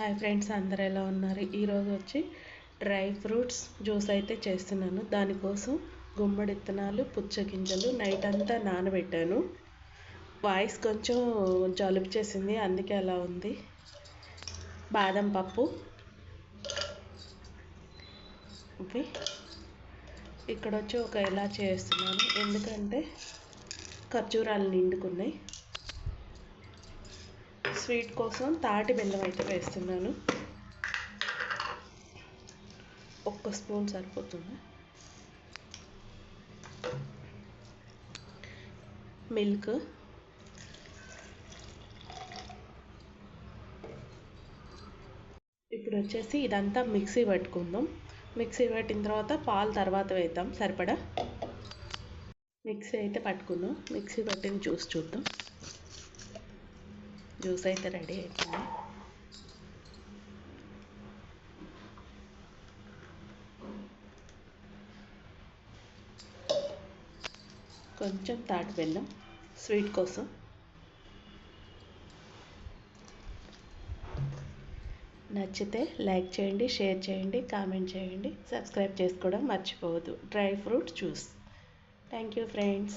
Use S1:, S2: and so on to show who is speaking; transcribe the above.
S1: Hi friends అందరు ఎలా ఉన్నారు? ఈరోజు వచ్చి డ్రై ఫ్రూట్స్ జ్యూస్ అయితే చేస్తున్నాను. దానికోసం గుమ్మడి విత్తనాలు పుచ్చగింజలు నైట్ అంతా నానబెట్టాను. వాయిస్ కొంచెం జలుబు చేసింది అందుకే అలా ఉంది. బాదం పప్పు. ఇవి. ఇక్కడ వచ్చి ఒక ఎలా చేస్తున్నాను ఎందుకంటే ఖర్జూరాలు నిండుకున్నాయి. స్వీట్ కోసం తాటి బెల్లం అయితే వేస్తున్నాను. ఒక్క స్పూన్ సరిపోతుంది. మిల్క్. ఇప్పుడు వచ్చేసి ఇదంతా మిక్సీ పట్టుకుందాం. మిక్సీ పట్టిన తర్వాత పాలు తర్వాత వేద్దాం. సరిపడా? మిక్సీ అయితే పట్టుకుందాం. మిక్సీ పట్టిన జ్యూస్ చూద్దాం. జ్యూస్ అయితే రెడీ అవుతుంది కొంచెం తాటి బెల్లం స్వీట్ కోసం. నచ్చితే లైక్ చేయండి షేర్ చేయండి కామెంట్ చేయండి. సబ్స్క్రైబ్ చేసుకోవడం మర్చిపోవద్దు. Dry fruit juice. Thank you friends.